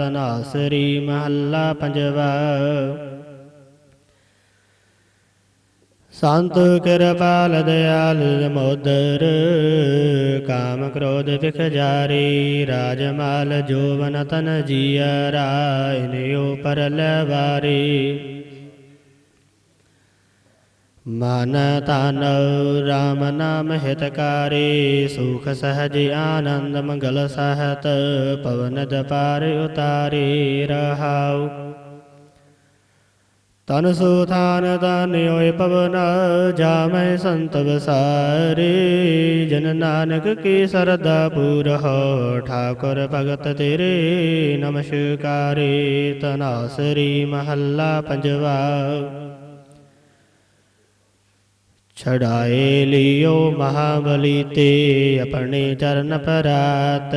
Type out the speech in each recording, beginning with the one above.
ਤਨਾਸਰੀ ਮਹੱਲਾ ਪੰਜਵਾ। ਸੰਤ ਕਿਰਪਾਲ ਦਿਆਲ ਮੋਦਰ ਕਾਮ ਕ੍ਰੋਧ ਵਿਖ ਜਾਰੀ, ਰਾਜਮਾਲ ਜੋਵਨ ਤਨ ਜੀਆ ਰਾਇਨਿਓ ਪਰਲ ਵਾਰੀ। ਮਨ ਤਨ ਰਾਮ ਨਾਮ ਹਿਤਕਾਰੀ ਸੁਖ ਸਹਜ ਆਨੰਦ ਮੰਗਲ ਸਹਤ ਪਵਨ ਦਪਾਰ ਉਤਾਰੀ ਰਹਾਉ ਤਨ ਸੁਥਾਨ ਤਨ ਓਏ ਪਵਨ ਜਾਮੈ ਸੰਤ ਵਸਾਰੇ ਜਨ ਨਾਨਕ ਕੀ ਸਰਦਾ ਪੂਰਹੁ ਠਾਕੁਰ ਭਗਤ ਤੇਰੇ ਨਮਸਕਾਰੇ ਤਨਾਸਰੀ ਮਹੱਲਾ ਪੰਜਵਾ ਛੜਾਏ ਲਿਓ ਮਹਾਬਲੀ ਤੇ ਆਪਣੇ ਚਰਨ ਪਰਾਤ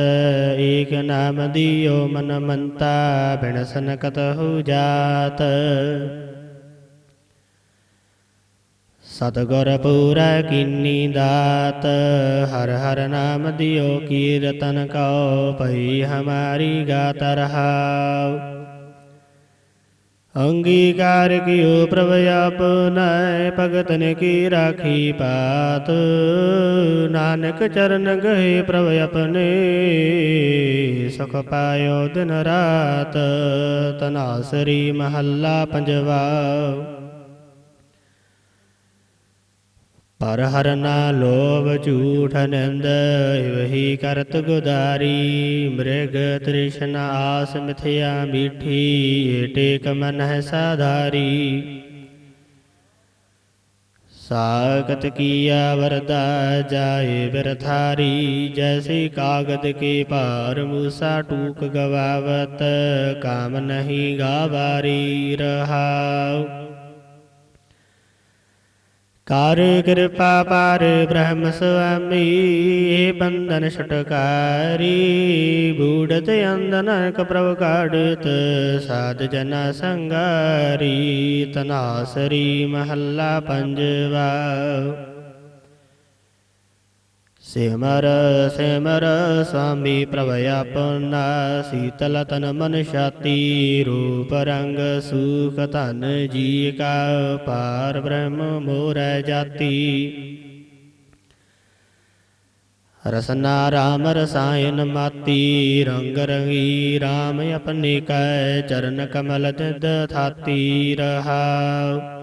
ਏਕ ਨਾਮ ਦਿਓ ਮਨ ਮੰਤਾ ਬਿਨ ਸਨਕਤ ਹੋ ਜਾਤ ਸਤਗੁਰ ਪੂਰਾ ਕੀਨੀ ਦਾਤ ਹਰ ਹਰ ਨਾਮ ਦਿਓ ਕੀਰਤਨ ਕਉ ਭਈ ਹਮਾਰੀ ਗਾਤ ਰਹਾਉ ਅੰਗੀਕਾਰ ਕਿਓ ਪ੍ਰਭ ਭਗਤ ਭਗਤਨ ਕੀ ਰਾਖੀ ਪਾਤ? ਨਾਨਕ ਚਰਨ ਗਏ ਪ੍ਰਭ ਆਪਣੇ, ਸੁਖ ਪਾਇਓ ਦਿਨ ਰਾਤ। ਤਨਾਸਰੀ ਮਹੱਲਾ ਪੰਜਵਾ। ਪਰ ਹਰ ਨਾ ਲੋਭ ਝੂਠ ਨਿੰਦ ਵਹੀ ਕਰਤ ਗੁਦਾਰੀ। ਮ੍ਰਿਗ ਤ੍ਰਿਸ਼ਨਾ ਆਸ ਮਿਥਿਆ ਮੀਠੀ ਟੇਕ ਮਨ ਹੈ ਸਾਧਾਰੀ। ਸਾਗਤ ਕੀਆ ਵਰਦਾ ਜਾਏ ਬਿਰਥਾਰੀ, ਜੈਸੀ ਕਾਗਦ ਕੇ ਭਾਰ ਮੂਸਾ ਟੂਕ ਗਵਾਵਤ, ਕਾਮ ਨਹੀਂ ਗਾਵਾਰੀ ਰਹਾਉ। ਕਰ ਕਿਰਪਾ ਪਾਰ ਬ੍ਰਹਮ ਸੁਆਮੀ ਏ ਬੰਧਨ ਛਟਕਾਰੀ ਬੂੜਤ ਅੰਦਨਕ ਪ੍ਰਭ ਕਾੜਤ ਸਾਧ ਜਨਾ ਸੰਗਾਰੀ, ਤਨਾਸਰੀ ਮਹੱਲਾ ਪੰਜਵਾ। ਸਿਮਰ ਸਿਮਰ ਸੁਆਮੀ ਪ੍ਰਭ ਆਪਨਾ ਸੀਤਲ ਤਨ ਮਨ ਛਾਤੀ ਰੂਪ ਰੰਗ ਸੂਖ ਧਨ ਜੀ ਕਾ ਪਾਰ ਬ੍ਰਹਮ ਮੋਰੈ ਜਾਤੀ ਰਸਨਾ ਰਾਮ ਰਸਾਇਨ ਮਾਤੀ ਰੰਗ ਰੰਗੀ ਰਾਮ ਆਪਣੇ ਕੈ ਚਰਨ ਕਮਲ ਦਿਦ ਥਾਤੀ ਰਹਾਉ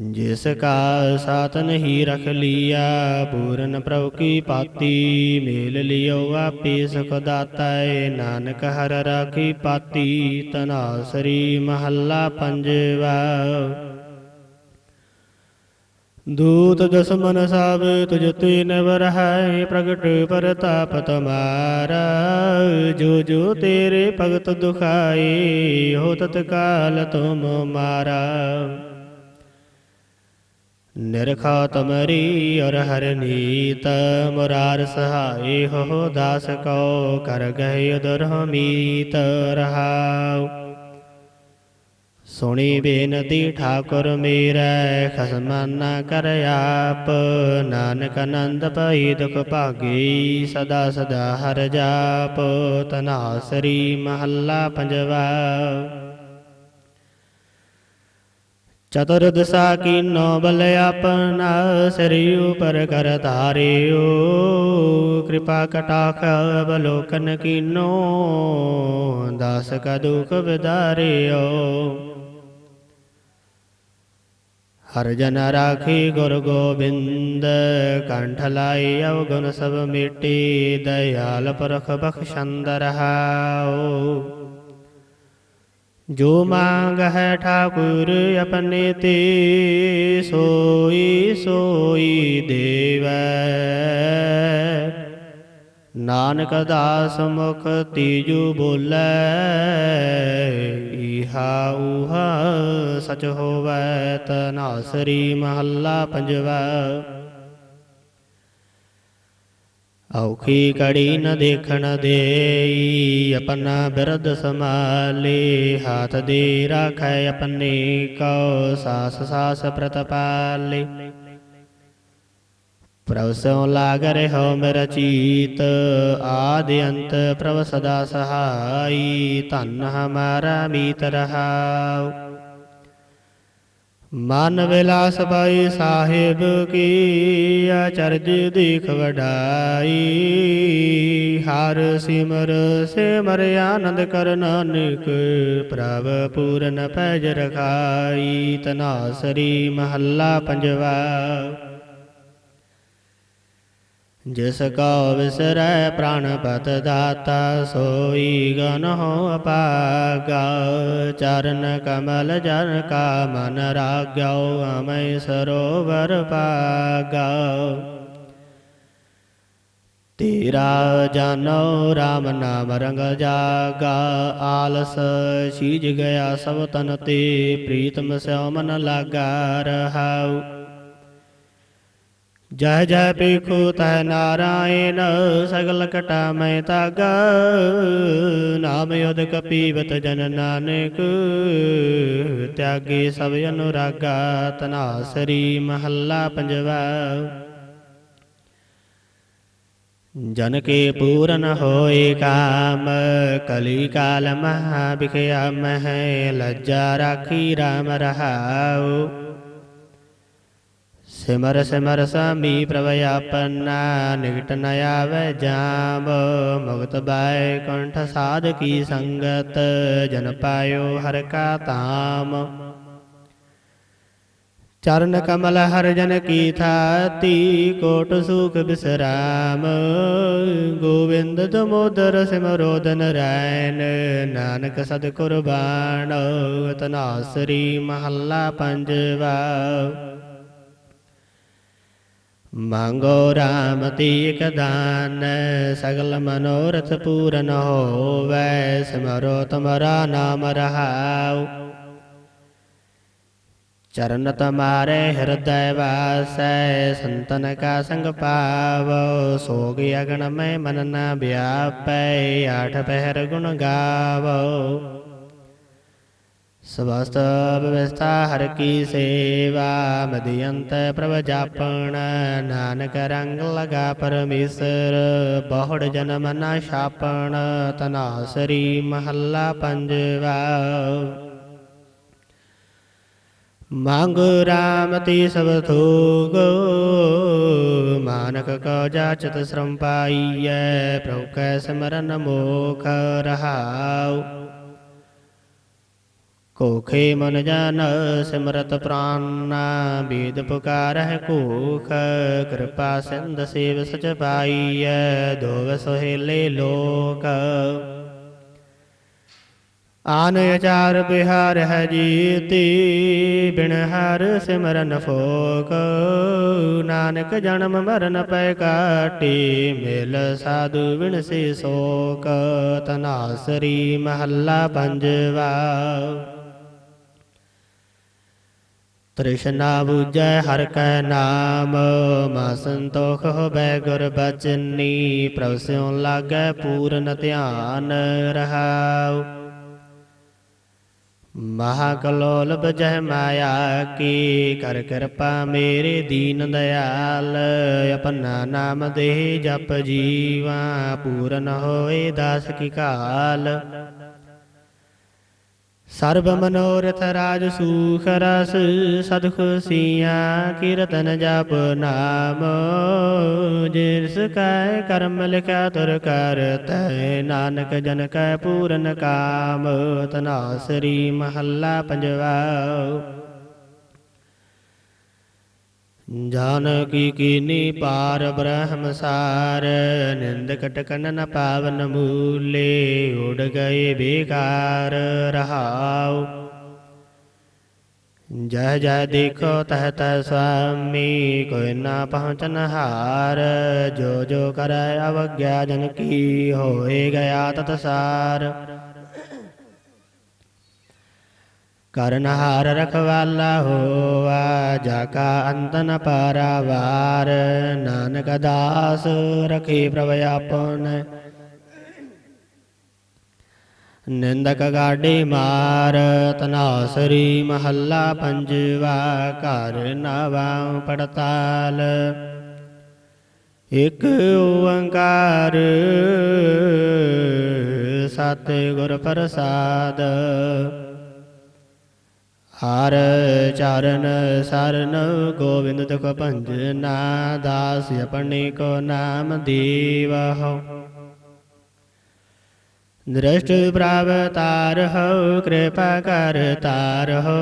ਜਿਸ ਕਾ ਸਾਥ ਨਹੀਂ ਰਖ ਲਿਆ, ਪੂਰਨ ਪ੍ਰਭ ਕੀ ਪਾਤੀ, ਮੇਲ ਲਿਓ ਆਪੇ ਸੁਖ ਦਾਤੈ ਨਾਨਕ ਹਰ ਰਾਖੀ ਪਾਤੀ, ਤਨਾਸਰੀ ਮਹੱਲਾ ਪੰਜਵਾ। ਦੂਤ ਦਸਮਨ ਸਭ ਤੁਜ ਤੇ ਨਵਰ ਹੈ, ਪ੍ਰਗਟ ਪ੍ਰਤਾਪ ਤੁਮਾਰਾ। ਜੋ ਜੋ ਤੇਰੇ ਭਗਤ ਦੁਖਾਏ, ਹੋ ਤਤਕਾਲ ਤੁਮ ਮਾਰਾ। ਨਿਰਖਾ ਤਮਰੀ ਔਰ ਹਰ ਨੀਤ ਮੁਰਾਰ ਸਹਾਏ ਹੋ ਦਾਸ ਕੋ ਕਰ ਗਏ ਉਦਰ ਹਮੀਤ ਰਹਾਉ ਸੁਣੀ ਬੇਨਤੀ ਠਾਕੁਰ ਮੇਰਾ ਖਸਮਾਨਾ ਕਰ ਆਪ ਨਾਨਕ ਆਨੰਦ ਪਈ ਦੁਖ ਭਾਗੀ ਸਦਾ ਸਦਾ ਹਰ ਜਾਪ ਤਨਾਸਰੀ ਮਹੱਲਾ ਪੰਜਵਾ ਚਤੁਰਦਸ਼ਾ ਕੀਨੋ ਬਲ ਆਪਨਾ ਸਰੀ ਉਪਰ ਕਰ ਧਾਰਿਓ ਕਿਰਪਾ ਕਟਾਖ ਅਵਲੋਕਨ ਕੀਨੋ ਦਾਸ ਕਾ ਦੁਖ ਵਿਦਾਰਿਓ ਹਰ ਜਨ ਰਾਖੀ ਗੁਰ ਗੋਬਿੰਦ ਕੰਠ ਲਾਈ ਅਵਗੁਣ ਸਭ ਮਿਟੀ ਦਇਆਲ ਪਰਖ ਬਖਸ਼ੰਦ ਰਹਾਓ ਜੋ ਮੰਗ ਹੈ ਠਾਕੁਰ ਆਪਣੇ ਤੇ, ਸੋਈ ਸੋਈ ਦੇਵੈ। ਨਾਨਕ ਦਾਸ ਮੁਖ ਤੀਜੂ ਬੋਲੇ ਇਹਾ ਉਹਾ ਸਚ ਹੋਵੈ, ਤਨਾਸਰੀ ਮਹੱਲਾ ਪੰਜਵਾ। ਔਖੀ ਕੜੀ ਨ ਦੇਖਣ ਦੇਈ, ਆਪਣਾ ਬਿਰਦ ਸਮਾਲੇ ਹਾਥ ਦੇ ਰਾਖੈ ਆਪਣੇ ਕੋ, ਸਾਸ ਸਾਸ ਪ੍ਰਤਪਾਲੇ। ਪ੍ਰਭ ਸਿਉ ਲਾਗ ਰਹਿਓ ਮੇਰਾ ਚੀਤ, ਆਦਿ ਅੰਤ ਪ੍ਰਭ ਸਦਾ ਸਹਾਈ। ਧਨ ਹਮਾਰਾ ਮੀਤ ਰਹਾਉ। ਮਨ ਵਿਲਾਸ ਪਾਈ ਸਾਹਿਬ ਕੀ ਅਚਰਜ ਦੇਖ ਵਡਾਈ। ਹਰ ਸਿਮਰ ਸਿਮਰ ਆਨੰਦ ਕਰ ਨਾਨਕ, ਪ੍ਰਭ ਪੂਰਨ ਪੈਜ ਰਖਾਈ, ਤਨਾਸਰੀ ਮਹੱਲਾ ਪੰਜਵਾ। ਜਿਸ ਕਉ ਵਿਸਰੈ ਪ੍ਰਾਣਪਤ ਦਾਤਾ, ਸੋਈ ਗਨ ਹੋ ਅਪਾਗਾ। ਚਰਨ ਕਮਲ ਜਨ ਕਾ ਮਨ ਰਾਗਿਓ ਅਮੈ ਸਰੋਵਰ ਪਾਗਾ। ਤੇਰਾ ਜਾਨੋ RAM ਨਾਮ ਰੰਗ ਜਾਗਾ, ਆਲਸ ਛੀਜ ਗਿਆ ਸਭ ਤਨ ਤੇ, ਪ੍ਰੀਤਮ ਸਿਉ ਮਨ ਲਾਗਾ ਰਹਾਉ। ਜਹ ਜਹ ਪੇਖੋ ਤਹ ਨਾਰਾਇਣ, ਸਗਲ ਕਟਾ ਮੈਂ ਤਾਗਾ। ਨਾਮ ਯੁਧ ਕਪੀਵਤ ਜਨ ਨਾਨਕ, ਤਿਆਗੇ ਸਭ ਅਨੁਰਾਗਾ ਤਨਾਸਰੀ ਮਹੱਲਾ ਪੰਜਵਾ। ਜਨ ਕੇ ਪੂਰਨ ਹੋਏ ਕਾਮ, ਕਲੀ ਕਾਲ ਮਹਾ ਬਿਖਿਆ ਮਹਿ, ਲੱਜਾ ਰਾਖੀ RAM ਰਹਾਉ। ਸਿਮਰ ਸਿਮਰ ਸਾਮੀ ਪ੍ਰਭ ਆਪਨਾ ਨਿਕਟ ਨ ਆਵੈ ਜਾਮ। ਮੁਕਤ ਬਾਇ ਕੰਠ ਸਾਧ ਕੀ ਸੰਗਤ, ਜਨ ਪਾਇਓ ਹਰ ਕਾ ਤਾਮ। ਚਰਨ ਕਮਲ ਹਰ ਜਨ ਕੀ ਥਾਤੀ, ਕੋਟ ਸੁਖ ਬਿਸਰਾਮ। ਗੋਵਿੰਦ ਦਮੋਦਰ ਸਿਮਰੋਦਨ ਰੈਨ ਨਾਨਕ ਸਦ ਕੁਰਬਾਨ। ਤਨਾਸਰੀ ਮਹੱਲਾ ਪੰਜਵਾ। ਮੰਗੋ ਰਾਮ ਤੀਕ ਦਾਨ ਸਗਲ ਮਨੋਰਥ ਪੂਰਨ ਹੋਵੈ, ਸਿਮਰੋ ਤੁਮਰਾ ਨਾਮ ਰਹਾਉ। ਚਰਨ ਤਮਾਰੇ ਹਿਰਦੈ ਵਾਸੈ, ਸੰਤਨ ਕਾ ਸੰਗ ਪਾਵੋ, ਸੋਗ ਅਗਣ ਮੈਂ ਮਨ ਨ ਵਿਆਪੈ, ਆਠ ਪਹਿਰ ਗੁਣ ਗਾਵੋ। ਸਵਸਤ ਵਿਵਸਥਾ ਹਰ ਕੀ ਸੇਵਾ, ਮਦਿਅੰਤ ਪ੍ਰਭ ਜਾਪਣ, ਨਾਨਕ ਰੰਗ ਲਗਾ ਪਰਮੇਸ਼ਰ, ਬਹੁੜ ਜਨਮ ਨਾ ਛਾਪਣ, ਤਨਾਸਰੀ ਮਹੱਲਾ ਪੰਜਵਾ। ਮੰਗ ਰਾਮ ਤੇ ਸਭ ਥੋਗ, ਮਾਨਕ ਕੋ ਜਾਚਤ ਸ਼ਰਮ ਪਾਈਐ ਪ੍ਰਭੂ ਕੈ ਸਿਮਰਨ ਮੋਖ ਰਹਾਉ। ਕੋਖੇ ਮਨ ਜਨ ਸਿਮਰਤ ਪ੍ਰਾਨਾ ਬੀਦ ਪੁਕਾਰਹਿ ਕੋਖ, ਕਿਰਪਾ ਸਿੰਧ ਸੇਵ ਸਚ ਪਾਈਐ, ਦੋਵ ਸੋਹੇਲੇ ਲੋਕ। ਆਨ ਅਚਾਰ ਬਿਹਾਰ ਹੈ ਜੀਤੀ, ਬਿਨ ਹਰ ਸਿਮਰਨ ਫੋਕ। ਨਾਨਕ ਜਨਮ ਮਰਨ ਪੈ ਕਾਟੀ, ਮਿਲ ਸਾਧੂ ਬਿਨ ਸੇ ਸੋਕ। ਤਨਾਸਰੀ ਮਹੱਲਾ ਪੰਜਵਾ। ਤ੍ਰਿਸ਼ਨਾ ਬੁਝੈ ਹਰ ਕੈ ਨਾਮ, ਮਾ ਸੰਤੋਖ ਹੋਬੈ ਗੁਰ ਬਚਨੀ, ਪ੍ਰਭ ਸਿਉ ਲਾਗੈ ਪੂਰਨ ਧਿਆਨ ਰਹਾਉ। ਮਹਾ ਕਲੋਲ ਬਜਹਿ ਮਾਇਆ ਕੀ, ਕਰ ਕਿਰਪਾ ਮੇਰੇ ਦੀਨ ਦਿਆਲ ਆਪਣਾ ਨਾਮ ਦੇ ਜਪ ਜੀਵਾ, ਪੂਰਨ ਹੋਏ ਦਾਸ ਕੀ ਕਾਲ। ਸਰਬ ਮਨੋਰਥ ਰਾਜ ਸੂਖ ਰਸ ਸਦਖ ਖੁਸ਼ੀਆਂ ਕੀਰਤਨ ਜਪ ਨਾਮ। ਜਿਸ ਕੈ ਕਰਮ ਲਿਖਿਆ ਤੁਰ ਕਰਤੈ ਨਾਨਕ, ਜਨ ਕੈ ਪੂਰਨ ਕਾਮ। ਤਨਾਸਰੀ ਮਹੱਲਾ ਪੰਜਵਾ। ਜਾਨਕੀ ਕੀਨੀ ਪਾਰ ਬ੍ਰਹਮ ਸਾਰ, ਨਿੰਦ ਕਟਕਨ ਨ ਪਾਵਨ ਮੂਲੇ, ਉੜ ਗਏ ਬੇਕਾਰ ਰਹਾਉ। ਜਹ ਜਹ ਦੇਖੋ ਤਹ ਤਹ ਸੁਆਮੀ ਕੋਈ ਨਾ ਪਹੁੰਚਨ ਹਾਰ, ਜੋ ਜੋ ਕਰੈ ਅਵਗਿਆ ਜਨ ਕੀ ਹੋਏ ਗਿਆ ਤਤ ਸਾਰ। ਕਰਨਹਾਰ ਰਖਵਾਲਾ ਹੋਆ, ਜਾ ਕਾ ਅੰਤ ਨ ਪਾਰਾਵਾਰ, ਨਾਨਕ ਦਾਸ ਰਖੇ ਪ੍ਰਭ ਆਪਨ। ਨਿੰਦਕ ਗਾਡੇ ਮਾਰ, ਤਨਾਸਰੀ ਮਹੱਲਾ ਪੰਜਵਾ, ਘਰ ਨਵਾਂ ਪੜਤਾਲ। ਇਕ ਓੰਕਾਰ ਸਤ ਗੁਰ ਪ੍ਰਸਾਦ। ਹਰ ਚਰਨ ਸਰਨ ਗੋਬਿੰਦ ਤੁਖ ਭੰਜਨਾ ਦਾਸ ਆਪਣੀ ਕੋ ਨਾਮ ਦੇਵਹੁ ਦ੍ਰਿਸ਼ਟ ਪ੍ਰਭ ਤਾਰਹੁ ਕਿਰਪਾ ਕਰ ਤਾਰਹੁ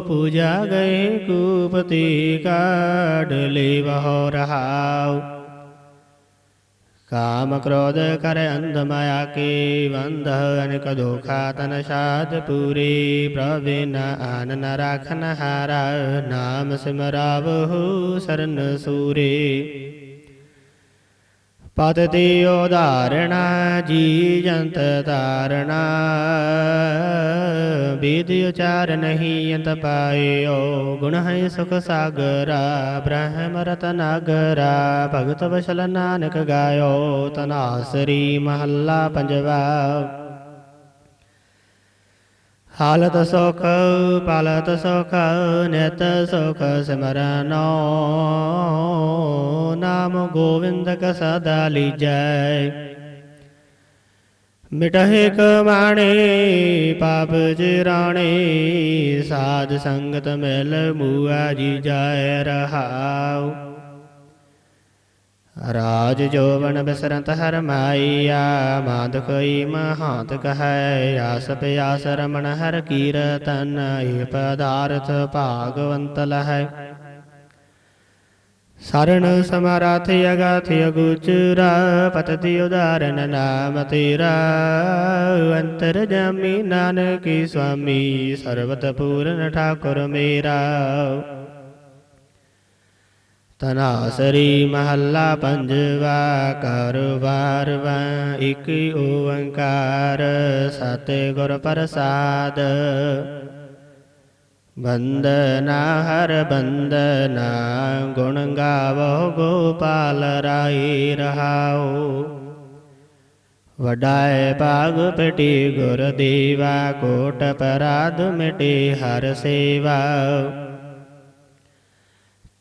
ਪੂਜਾ ਗਏ ਕੂਪਤੀ ਕਾਢ ਲੇਵਹੁ ਰਹਾਉ। कामक्रोधकर क्रोध कर अन्दया के प्रवीण आन नाम स्मराबहु शरणसूरी। ਪਤ ਤੇ ਉਦਾਹਰਣਾ ਜੀ ਜੰਤ ਤਾਰਣਾ ਬੀਦ ਉਚਾਰ ਨਹੀਂ ਅੰਤ ਪਾਇਓ, ਗੁਣ ਹੈ ਸੁਖ ਸਾਗਰਾ, ਬ੍ਰਹਮ ਰਤਨਾਗਰਾ ਭਗਤ ਵਸ਼ਲ ਨਾਨਕ ਗਾਇਓ, ਤਨਾਸਰੀ ਮਹੱਲਾ ਪੰਜਵਾ। ਹਾਲਤ ਸੁਖ ਪਾਲਤ ਸੁਖ ਨਿਤ ਸੁਖ ਸਿਮਰਨੋ ਨਾਮ ਗੋਵਿੰਦ ਕ ਸਦਾ ਲੀਜੈ ਮਿਟਹਿ ਕਮਾਣੇ ਪਾਪ ਜਿਰਾਣੇ ਸਾਧ ਸੰਗਤ ਮਿਲ ਮੂਆ ਜੀ ਜਾਇ ਰਹਾਉ ਰਾਜ ਜੋਵਨ ਬਿਸਰੰਤ ਹਰ ਮਾਈਆ ਮਾਦ ਕੋਈ ਮਹਾਂਤ ਕਹੈ ਆਸ ਪਿਆਸ ਰਮਣ ਹਰ ਕੀਰਤਨ, ਇਹ ਪਦਾਰਥ ਭਾਗਵੰਤ ਲਹੈ। ਸਰਣ ਸਮਰਾਥ ਅਗਾਥ ਅਗੁਚਰਾ ਪਤਤੀ ਉਦਾਰਨ ਨਾਮ ਤੇਰਾ। ਅੰਤਰ ਜਾਮੀ ਨਾਨਕੀ ਸੁਆਮੀ ਸਰਬਤ ਪੂਰਨ ਠਾਕੁਰ ਮੇਰਾ। ਤਨਾਸਰੀ ਮਹੱਲਾ ਪੰਜਵਾ ਕਰਵਾਰਵਾ ਇੱਕ ਓੰਕਾਰ ਸਤ ਗੁਰ ਪ੍ਰਸਾਦ। ਬੰਦਨਾ ਹਰ ਬੰਦਨਾ ਗੁਣ ਗਾਵੋ ਗੋਪਾਲ ਰਾਈ ਰਹਾਓ ਵਡਾਏ ਭਾਗ ਪਟੀ ਗੁਰ ਦੇਵਾ, ਕੋਟ ਪਰਾਧ ਮਿਟੇ ਹਰ ਸੇਵਾ।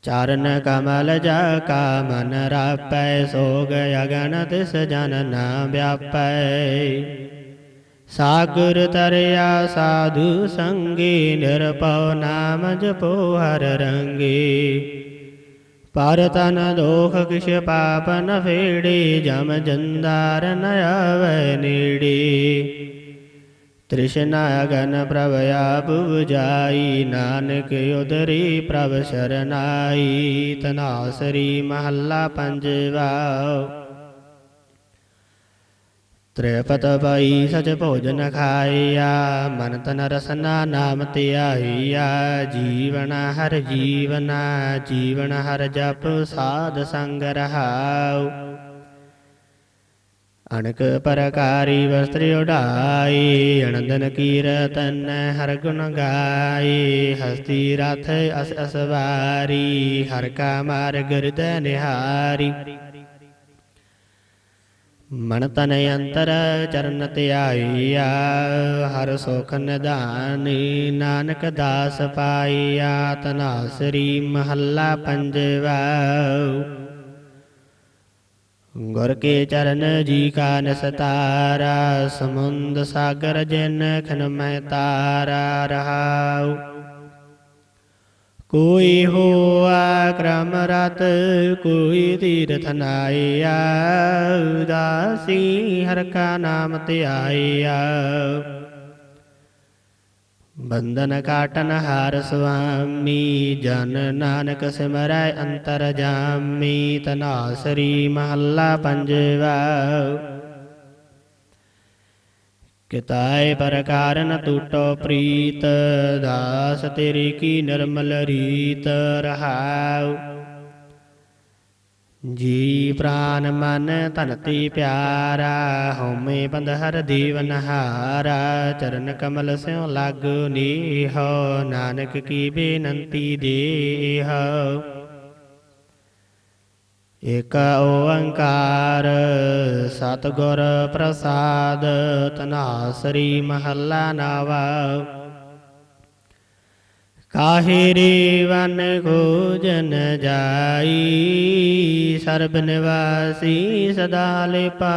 ਚਰਨ ਕਮਲ ਜਾ ਕਾ ਮਨ ਰਾਪੈ, ਸੋਗ ਅਗਨ ਤਿਸ ਜਨ ਨਾ ਵਿਆਪੈ। ਸਾਗਰ ਤਰਿਆ ਸਾਧੂ ਸੰਗੀ ਨਿਰਪਉ ਨਾਮ ਜਪੋ ਹਰ ਰੰਗੀ। ਪਰ ਤਨ ਦੋਖ ਕਿਛ ਪਾਪ ਨ ਫੇੜੇ, ਜਮ ਜੰਦਾਰ ਨ ਆਵੈ ਨੇੜੇ। ਤ੍ਰਿਸ਼ਨਾ ਅਗਨ ਪ੍ਰਭ ਆਪ 부ਜਾਈ ਨਾਨਕ ਉਦਰੀ ਪ੍ਰਭ ਸ਼ਰਨਾਈ, ਤਨਾਸਰੀ ਮਹੱਲਾ ਪੰਜਵਾ। ਤ੍ਰਿਪਤ ਪਈ ਸਚ ਭੋਜਨ ਖਾਇਆ ਮਨ ਤਨ ਰਸਨਾ ਨਾਮ ਧਿਆਈਆ ਜੀਵਨ ਹਰ ਜੀਵਨਾ, ਜੀਵਨ ਹਰ ਜਪ ਸਾਧ ਸੰਗ ਰਹਾਉ। ਅਣਕ ਪਰਕਾਰੀ ਵਸਤਰ ਉਡਾਈ ਅਨੰਦਨ ਕੀਰਤਨ ਹਰ ਗੁਣ ਗਾਈ ਹਸਤੀ ਰਥ ਅਸ ਅਸਵਾਰੀ ਹਰ ਕਾ ਮਾਰਗ ਹਿਰਦੈ ਨਿਹਾਰੀ ਮਨ ਤਨ ਅੰਤਰ ਚਰਨ ਧਿਆਈਆ ਹਰ ਸੁਖ ਨਿਧਾਨੀ ਨਾਨਕ ਦਾਸ ਪਾਈਆ ਤਨਾਸਰੀ ਮਹੱਲਾ ਪੰਜਵਾ ਗੁਰ ਕੇ ਚਰਨ ਜੀ ਕਾ ਨਸਤਾਰਾ ਸਮੁੰਦ ਸਾਗਰ ਜਿਨ ਖਨ ਮੈਂ ਤਾਰਾ ਰਹਾਉ। ਕੋਈ ਹੋਆ ਕ੍ਰਮ ਰਤ, ਕੋਈ ਤੀਰਥ ਨਾਈਆ ਉਦਾਸੀ ਹਰ ਕਾ ਨਾਮ ਧਿਆਈਆ ਬੰਧਨ ਕਾਟਨ ਹਾਰ ਸੁਆਮੀ, ਜਨ ਨਾਨਕ ਸਿਮਰੈ ਅੰਤਰ ਜਾਮੀ, ਤਨਾਸਰੀ ਮਹੱਲਾ ਪੰਜਵਾ। ਕਿਤਾਏ ਪ੍ਰਕਾਰ ਨ ਟੂਟੋ ਪ੍ਰੀਤ, ਦਾਸ ਤੇਰੀ ਕੀ ਨਿਰਮਲ ਰੀਤ ਰਹਾਉ। ਜੀ ਪ੍ਰਾਨ ਮਨ ਧਨ ਪਿਆਰਾ, ਹਉਮੈ ਬੰਧ ਹਰ ਦੀਵਨ ਹਾਰਾ, ਚਰਨ ਕਮਲ ਸਿਉ ਲਾਗੁ ਨੀਹੋ, ਨਾਨਕ ਕੀ ਬੇਨੰਤੀ ਦੇਹ। ਏਕ ਓੰਕਾਰ, ਸਤਿਗੁਰ ਪ੍ਰਸਾਦ, ਤਨਾਸਰੀ ਮਹੱਲਾ ਨਾਵਾ। ਕਾਹੇ ਰੇ ਵਨ ਖੋਜਨ ਜਾਈ, ਸਰਬ ਨਿਵਾਸੀ ਸਦਾ ਲਿਪਾ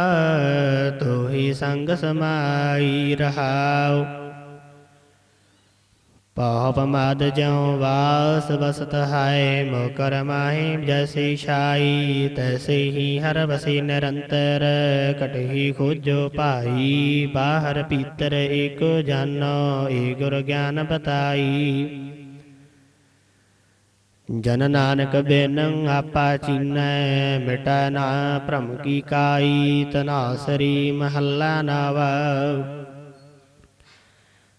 ਤੋਹੀ ਸੰਗ ਸਮਾਈ ਰਹਾਉ। ਪਾਪ ਮਦ ਜਉ ਵਾਸ ਬਸਤ ਹੈ ਮੋਕਰ ਮਾਹੀ ਜੈਸੀ ਛਾਈ, ਤੈਸੇ ਹੀ ਹਰ ਬਸੀ ਨਿਰੰਤਰ, ਕਟਹੀ ਖੋਜੋ ਭਾਈ, ਬਾਹਰ ਭੀਤਰ ਏਕ ਜਾਨੋ, ਏ ਗੁਰ ਗਿਆਨ ਬਤਾਈ। ਜਨ ਨਾਨਕ ਬਿਨ ਆਪਾ ਚੀਨੈ ਮਿਟੈ ਨਾ ਭ੍ਰਮ ਕੀ ਕਾਈ ਤਨਾਸਰੀ ਮਹੱਲਾ ਨਾਵਾ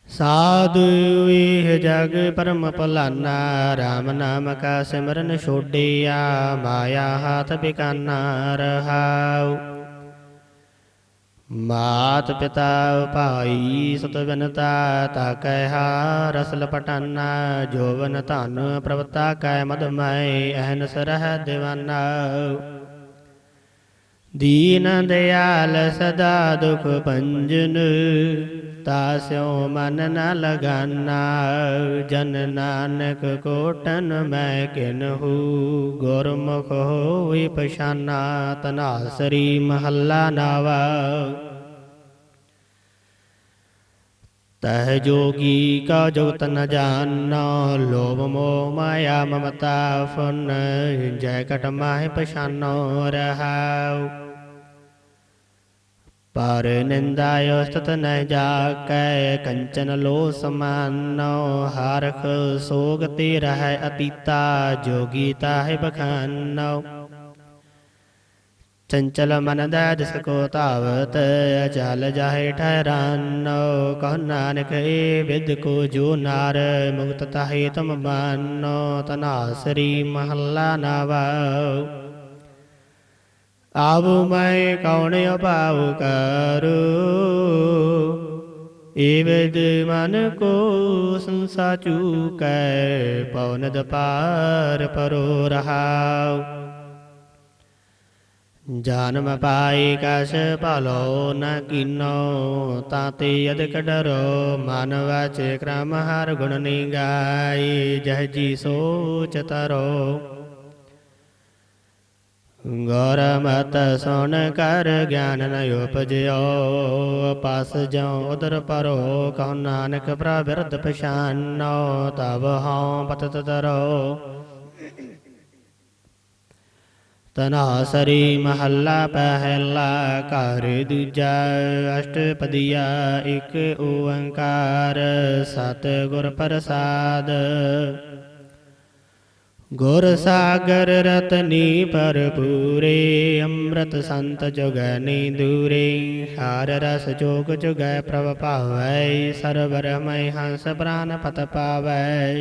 ਸਾਧੂ ਇਹ ਜਗ ਪਰਮ ਭਲਾਨਾ RAM ਨਾਮ ਕਾ ਸਿਮਰਨ ਛੋਡਿਆ ਮਾਇਆ ਹਾਥ ਬਿਕਾਨਾ ਰਹਾਉ ਮਾਤ ਪਿਤਾ ਭਾਈ ਸਤ ਬਿਨਤਾ ਤਾ ਕਹਿ ਹਾ ਰਸਲ ਜੋਵਨ ਧਨ ਪ੍ਰਵਤਾ ਕੈ ਮਦ ਮੈਂ ਅਹਨਸ ਰਹਿ ਦਿਵਾਨਾ। ਦੀਨ ਦਿਆਲ ਸਦਾ ਦੁਖ ਭੰਜਨ ਤਾਸਿਓ ਮਨ ਨ ਲਗਾਨਾ, ਜਨ ਨਾਨਕ ਕੋਟਨ ਮੈਂ ਕਿਨਹੂ ਗੁਰਮੁਖ ਹੋਈ ਪਛਾਨਾ, ਤਨਾਸਰੀ ਮਹੱਲਾ ਨਾਵਾ। ਤਹ ਜੋਗੀ ਕਾ ਜੁਗਤ ਨ ਜਾਨੋ, ਲੋਭ ਮੋਹ ਮਾਇਆ ਮਮਤਾ ਫੁਨ, ਜੈ ਕਟ ਮਾਹਿ ਪਛਾਨੋ ਰਹਾਉ। ਪਰ ਨਿੰਦਾਇ ਸਤਤ ਨ ਜਾਕੈ ਕੰਚਨ ਲੋ ਸਮਾਨੋ ਹਰਖ ਸੋਗ ਤੇ ਰਹਿ ਅਤੀਤਾ ਜੋਗੀ ਤਾਹਿ ਬਖਾਨੋ। ਚੰਚਲ ਮਨ ਦਾ ਜਿਸ ਕੋ ਧਾਵਤ ਅਚਲ ਜਾਹੇ ਠਹਿਰਾਨੋ ਕਹ ਨਾਨਕ ਏ ਵਿਦ ਕੋ ਜੋ ਨਾਰ ਮੁਕਤ ਤਾਹੇ ਤੁਮ ਮਾਨੋ। ਤਨਾਸਰੀ ਮਹੱਲਾ ਨਾਵਾ। ਆਵੋ ਮੈਂ ਕੌਣ ਅਭਾਵ ਕਰੂ? ਏ ਵਿਦ ਮਨ ਕੋ ਸੰਸਾ ਚੂਕੈ ਪਵਨਦ ਪਾਰ ਪਰੋ ਰਹਾਉ। ਜਨਮ ਪਾਈ ਕਸ ਭਲੋ ਨ ਕੀਨੋ ਤਾਤੇ ਅਦਕ ਡਰੋ, ਮਨ ਵਾਚੇ ਕ੍ਰਮ ਹਰ ਗੁਣ ਨਿਗਾਈ ਜਹ ਜੀ ਸੋਚ ਤਰੋ। ਗੌਰ ਮਤ ਸੁਣ ਕਰ ਗਿਆਨ ਨ ਉਪਜਿਓ, ਪਸ ਜਉ ਉਦਰ ਪਰੋ ਕਹੁ ਨਾਨਕ ਪ੍ਰਬਿਰਧ ਪਛਾਨੋ ਤਬ ਹਉ ਪਤਤ ਤਰੋ। ਤਨਾਸਰੀ ਮਹੱਲਾ ਪਹਿਲਾ ਘਰ ਦੂਜਾ, ਅਸ਼ਟਪਦੀਆ ਇੱਕ ਓੰਕਾਰ ਸਤ ਗੁਰ ਪ੍ਰਸਾਦ। ਗੁਰ ਸਾਗਰ ਰਤਨੀ ਭਰਪੂਰੇ ਅੰਮ੍ਰਿਤ ਸੰਤ ਜੁਗਨੀ ਦੂਰੇ। ਹਰ ਰਸ ਜੋਗ ਜੁਗੈ ਪ੍ਰਭ ਭਾਵੈ ਸਰਵਰ ਮੈ ਹੰਸ ਪ੍ਰਾਨ ਪਤ ਪਾਵੈ।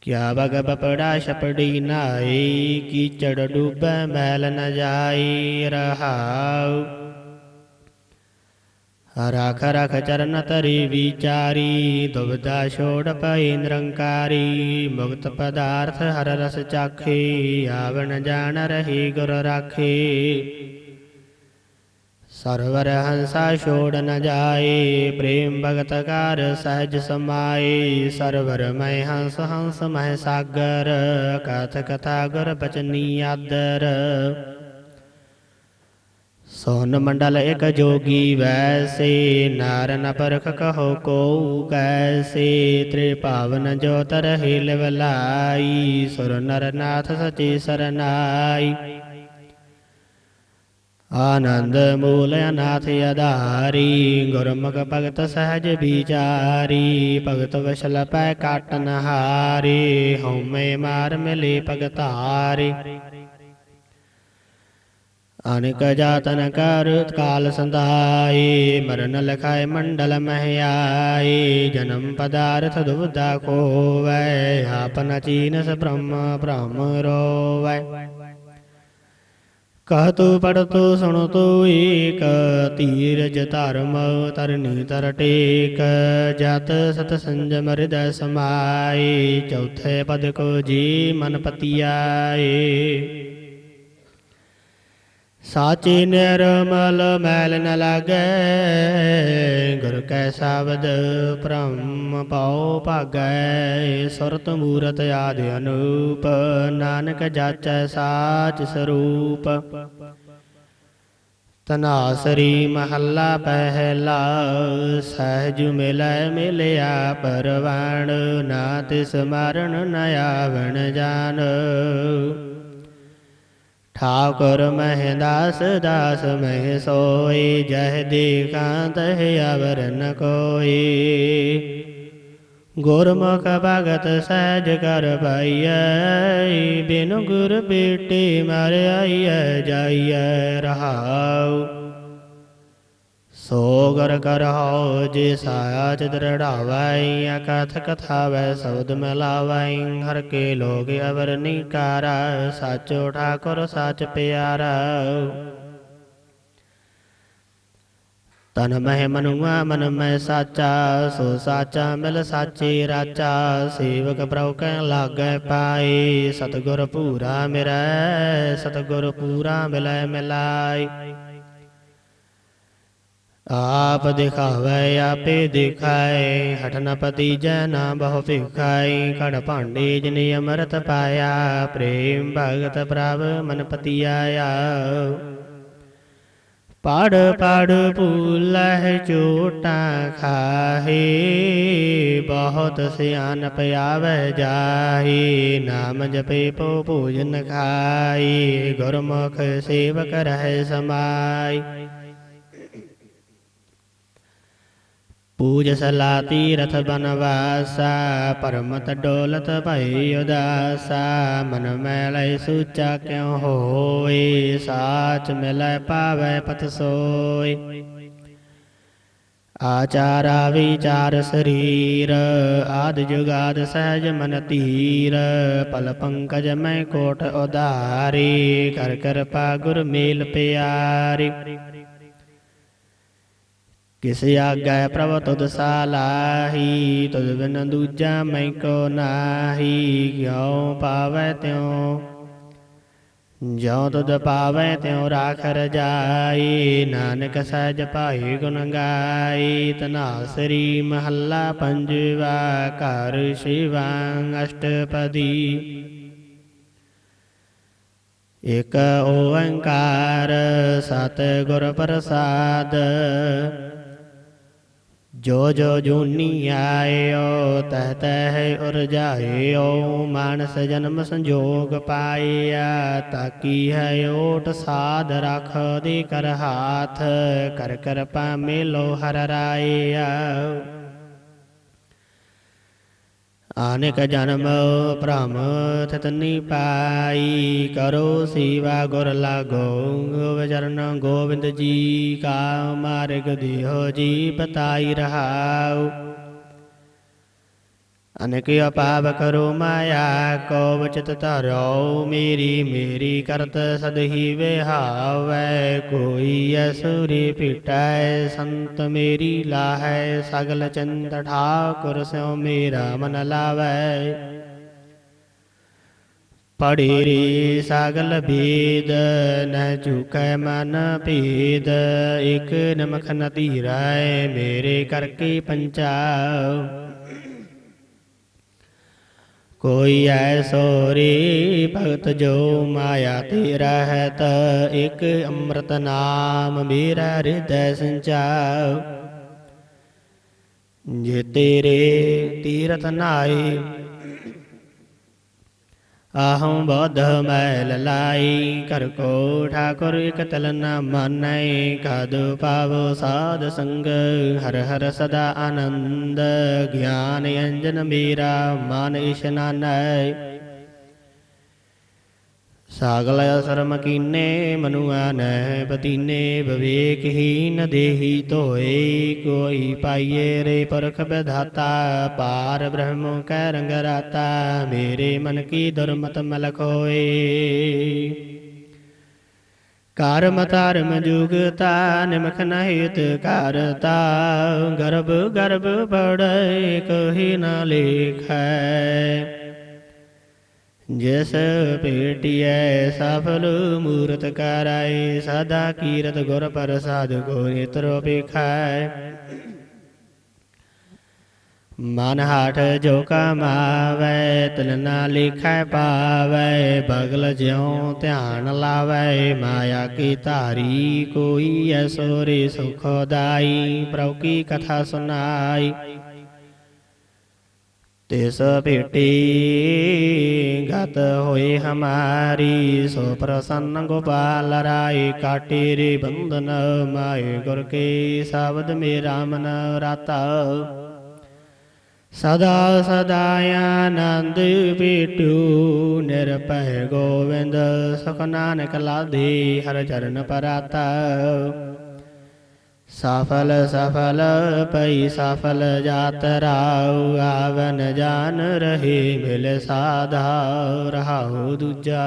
ਕਿਆ ਬਗ ਬਪੜਾ ਛਪੜੀ ਨਾਈ, ਕੀਚੜ ਡੂਬੈ ਮੈਲ ਨ ਜਾਈ, ਰਹਾਉ। ਰਖ ਰਖ ਚਰਨ ਤਰੀ ਵਿਚਾਰੀ ਦੁਬਦਾ ਛੋੜ ਪਈ ਨਿਰੰਕਾਰੀ ਮੁਕਤ ਪਦਾਰਥ ਹਰ ਰਸ ਚਾਖੇ ਆਵਣ ਜਾਣ ਰਹੀ ਗੁਰ ਰਾਖੇ ਸਰਵਰ ਹੰਸਾ ਛੋੜ ਨ ਜਾਏ ਪ੍ਰੇਮ ਭਗਤ ਕਰ ਸਹਿਜ ਸਮਾਏ ਸਰਵਰ ਮੈਂ ਹੰਸ ਹੰਸ ਮਹਿ ਸਾਗਰ ਕਥ ਕਥਾ ਗੁਰ ਬਚਨੀ ਆਦਰ ਸੋਨ ਮੰਡਲ ਇਕ ਜੋਗੀ ਵੈਸੇ, ਨਾਰਨ ਪਰਖ ਕਹੋ ਕੋ ਕੈਸੇ ਤ੍ਰਿ ਭਾਵਨ ਜੋ ਤਰਹਿ ਲਿਵ ਸੁਰ ਨਰਨਾਥ ਸਚੇ ਸਚੀ ਸਰਨਾਈ। ਆਨੰਦ ਮੂਲ ਅਨਾਥ ਅਧਾਰੀ, ਗੁਰਮੁਖ ਭਗਤ ਸਹਿਜ ਵਿਚਾਰੀ, ਭਗਤ ਵਸ਼ਲ ਪੈ ਕਾਟਨ ਹਾਰੀ, ਹਉਮੈ ਮਾਰ ਮਿਲੇ ਭਗਤਾਰੀ। ਅਨੇਕ ਜਾਤਨ ਕਰ ਕਾਲ ਸੰਧਾਈ ਮਰਨ ਲਖਾਇ ਮੰਡਲ ਮਹਿ ਆਈ ਜਨਮ ਪਦਾਰਥ ਦੁਬਦਾ ਕੋਵੈ ਆਪਨ ਚੀਨਸ ਬ੍ਰਹਮ ਬ੍ਰਹਮ ਰੋਵੈ ਕਹ ਤੂ ਪੜ ਤੂ ਸੁਣ ਤੂ ਏਕ ਧੀਰਜ ਧਰਮ ਤਰਨੀ ਤਰ ਟੇਕ ਜਤ ਸਤ ਸੰਜਮ ਹਿਰਦੈ ਸਮਾਏ ਚੌਥੇ ਪਦ ਕੋ ਜੀ ਮਨ ਪਤਿਆਏ ਸਾਚੇ ਨਿਰਮਲ ਮੈਲ ਨ ਲਾਗੈ, ਗੁਰ ਕੈ ਸ਼ਬਦ ਬ੍ਰਹਮ ਪਾਉ ਭਾਗੈ, ਸੁਰਤ ਮੂਰਤ ਆਦਿ ਅਨੂਪ, ਨਾਨਕ ਜਾਚੈ ਸਾਚ ਸਰੂਪ। ਤਨਾਸਰੀ ਮਹੱਲਾ ਪਹਿਲਾ, ਸਹਿਜ ਮਿਲੈ ਮਿਲਿਆ ਪਰਵਾਣ, ਨਾ ਤਿਸ ਮਰਨ ਨ ਆਵਣ ਜਾਣ ਠਾਕੁਰ ਮਹਿ ਦਾਸ ਦਾਸ ਮਹਿ ਸੋਈ ਜਹ ਦੇਖਾਂ ਤਹ ਅਵਰ ਨ ਕੋਈ ਗੁਰਮੁਖ ਭਗਤ ਸਹਿਜ ਕਰ ਪਾਈਐ ਬਿਨ ਗੁਰ ਬੇਟੇ ਮਰ ਆਈਐ ਜਾਈਐ ਰਹਾਉ ਸੋ ਗਰ ਕਰਹੁ ਜੇ ਸਾਚ ਦਰੜਾਵੈ ਅਕਥ ਕਥਾਵੈ, ਸਬਦ ਮਲਾਵੈ, ਹਰ ਕੇ ਲੋਗ ਅਵਰ ਨਿਕਾਰਾ ਸਾਚੋ ਠਾਕੁਰ ਸਾਚ ਪਿਆਰਾ। ਤਨ ਮਹਿ ਮਨੁਆ ਮਨ ਮੈਂ ਸਾਚਾ, ਸੋ ਸਾਚਾ ਮਿਲ ਸਾਚੇ ਰਾਚਾ, ਸੇਵਕ ਪ੍ਰਭ ਕੈ ਲਾਗੈ ਪਾਈ, ਸਤਗੁਰ ਪੂਰਾ ਮਿਰੈ ਸਤਗੁਰ ਪੂਰਾ ਮਿਲੈ ਮਿਲਾਈ। ਆਪ ਦਿਖਾਵੇ, ਆਪੇ ਦਿਖਾਏ ਹਠ ਜੈ ਨਾ ਬਹੁ ਭਿਖਾਈ ਕੜ ਭਾਂਡੇ ਜਿਨ ਅਮਰਤ ਪਾਇਆ, ਪ੍ਰੇਮ ਭਗਤ ਪ੍ਰਭ ਮਨ ਪਤੀ ਆਇਆ ਪੜ ਪੜ ਭੂਲਹਿ ਚੋਟਾਂ ਖਾਹੇ, ਬਹੁਤ ਸਿਆਨ ਪਿਆਵੇ ਜਾਹੀ, ਨਾਮ ਜਪੇ ਪੋ ਭੋਜਨ ਖਾਈ ਗੁਰਮੁਖ ਸੇਵਕ ਰਹਿ ਸਮਾਈ ਪੂਜ ਸਲਾ ਤੀਰਥ ਬਨਵਾਸਾ, ਪਰਮਤ ਡੋਲਤ ਭਈ ਉਦਾਸਾ, ਮਨ ਮੈਲੈ ਸੂਚਾ ਕਿਉ ਹੋਏ ਸਾਚ ਮਿਲੈ ਪਾਵੈ ਪਤ ਸੋਈ। ਆਚਾਰਾ ਵਿਚਾਰ ਸਰੀਰ, ਆਦ ਜੁਗਾਦ ਸਹਿਜ ਮਨ ਧੀਰ ਪਲ ਪੰਕਜ ਮੈਂ ਕੋਟ ਉਧਾਰੀ, ਕਰ ਕਿਰਪਾ ਗੁਰ ਮੇਲ ਪਿਆਰੀ। ਕਿਸ ਆਗੈ ਪ੍ਰਭ ਤੁਧ ਸਾਲਾਹੀ, ਤੁਧ ਬਿਨ ਦੂਜਾ ਮੈਂ ਕੋ ਨਾਹੀ ਕਿਉ ਪਾਵੈ ਤਿਉ। ਜੋ ਤੁਧ ਪਾਵੈ ਤਿਉ ਰਾਖ ਰਜਾਈ ਨਾਨਕ ਸਹਿਜ ਭਾਈ ਗੁਣ ਗਾਈ ਤਨਾਸਰੀ ਮਹੱਲਾ ਪੰਜਵਾ, ਘਰ ਸ਼ਿਵਾਂ ਅਸ਼ਟਪਦੀ। ਇਕ ਓੰਕਾਰ ਸਤ ਗੁਰ ਪ੍ਰਸਾਦ ਜੋ ਜੋ ਜੂਨੀ ਆਇਓ, ਤਹ ਤਹ ਉਰਜਾਇਓ ਮਾਨਸ ਜਨਮ ਸੰਜੋਗ ਪਾਇਆ, ਤਾਕੀ ਹੈ ਓਟ ਸਾਧ ਰਖ ਦੇ ਕਰ ਹਾਥ, ਕਰ ਕਰ ਪਾਮੇ ਲੋ ਹਰ ਰਾਇਆ। ਆਨਿਕ ਜਨਮ ਭ੍ਰਮ ਥਤਨੀ ਪਾਈ ਕਰੋ ਸੇਵਾ ਗੁਰ ਲਾਗੋ ਵਿਚਰਨ ਗੋਬਿੰਦ ਜੀ ਕਾ ਮਾਰਗ ਦਿਓ ਜੀ ਬਤਾਈ ਰਹਾਉ। ਅਨੇਕ ਅਪਾਵ ਕਰੋ ਮਾਇਆ ਕੋ ਬਚਤ ਧਰੋ ਮੇਰੀ ਮੇਰੀ ਕਰਤ ਸਦਹੀ ਵਿਹਾਵੈ ਕੋਈ ਅਸੁਰੀ ਪਿਟੈ ਸੰਤ ਮੇਰੀ ਲਾਹੈ ਸਗਲ ਚੰਦ ਠਾਕੁਰ ਸਿਉ ਮੇਰਾ ਮਨ ਲਾਵੈ ਪੜੀ ਰੇ ਸਗਲ ਭੇਦ ਨ ਝੁਕੈ ਮਨ ਭੇਦ ਇਕ ਨਮਖ ਨਦੀ ਧੀਰੈ ਮੇਰੇ ਕਰਕੇ ਪੰਚਾਉ ਕੋਈ ਐਸੋ ਰੇ ਭਗਤ ਜੋ ਮਾਇਆ ਤੇ ਰਹਿਤ, ਇਕ ਅੰਮ੍ਰਿਤ ਨਾਮ ਮੇਰਾ ਹਿਰਦੈ ਸੰਚਾਉ ਜੇ ਤੇਰੇ ਤੀਰਥ ਨਾਏ ਆਹੰ ਬੋਧ ਮੈਲ ਲਾਈ ਕਰ ਕੋ ਠਾਕੁਰ ਇਕ ਤਲ ਨ ਮਾਨੈ ਕਦ ਪਾਵੋ ਸਾਧ ਸੰਗ ਹਰ ਹਰ ਸਦਾ ਆਨੰਦ ਗਿਆਨ ਅੰਜਨ ਮੇਰਾ ਮਨ ਇਸ਼ਨਾਨੈ ਸਾਗਲ ਅਸਰਮ ਕੀਨੇ ਮਨੁਆ ਨਹਿ ਬਤੀਨੇ ਵਿਵੇਕ ਹੀ ਨ ਦੇਹੀ ਧੋਏ, ਕੋਈ ਪਾਈਏ ਰੇ ਪਰਖ ਵਿਧਾਤਾ, ਪਾਰ ਬ੍ਰਹਮ ਕੈ ਰੰਗ ਰਾਤਾ, ਮੇਰੇ ਮਨ ਕੀ ਦੁਰਮਤ ਮਲਕ ਹੋਏ। ਕਰਮ ਧਰਮ ਜੁਗਤਾ ਨਿਮਖ ਨਹਿਤ ਕਰਤਾ, ਗਰਭ ਗਰਭ ਬੜੈ ਕਹੀ ਨ ਲੇਖੈ। ਜਿਸ ਭੇਟਿਐ ਸਫਲ ਮੂਰਤ ਕਰਾਏ, ਸਦਾ ਕੀਰਤ ਗੁਰ ਪ੍ਰਸਾਦ ਕੋ ਨੇਤਰੋ ਪੇਖਾਇ ਮਨ ਹਾਠ ਜੋ ਕਮਾਵੈ ਤਿਲ ਨਾ ਲਿਖੈ ਪਾਵੈ, ਬਗਲ ਜਿਉ ਧਿਆਨ ਲਾਵੈ, ਮਾਇਆ ਕੀ ਧਾਰੀ ਕੋਈ ਐਸੋਰੇ ਸੁਖਦਾਈ ਪ੍ਰਭ ਕੀ ਕਥਾ ਸੁਨਾਈ ਤਿਸ ਭੇਟੀ ਗਤ ਹੋਏ ਹਮਾਰੀ, ਸੋ ਪ੍ਰਸੰਨ ਗੋਪਾਲ ਰਾਏ ਕਾਟੇ ਰੇ ਬੰਧਨ ਮਾਏ ਗੁਰ ਕੇ ਸ਼ਬਦ ਮੇ ਰਾਮਨ ਰਾਤਾ। ਸਦਾ ਸਦਾ ਆਨੰਦ ਪੀਟੂ, ਨਿਰਭੈ ਗੋਵਿੰਦ ਸੁਖ ਨਾਨਕ ਲਾਧੇ, ਹਰ ਚਰਨ ਪਰਾਤਾ। ਸਫਲ ਸਫਲ ਪਈ ਸਫਲ ਜਾਤ ਜਾਤਰਾ ਆਵਨ ਜਾਨ ਰਹੇ ਮਿਲ ਸਾਧਾ ਰਹਾਉ ਦੂਜਾ।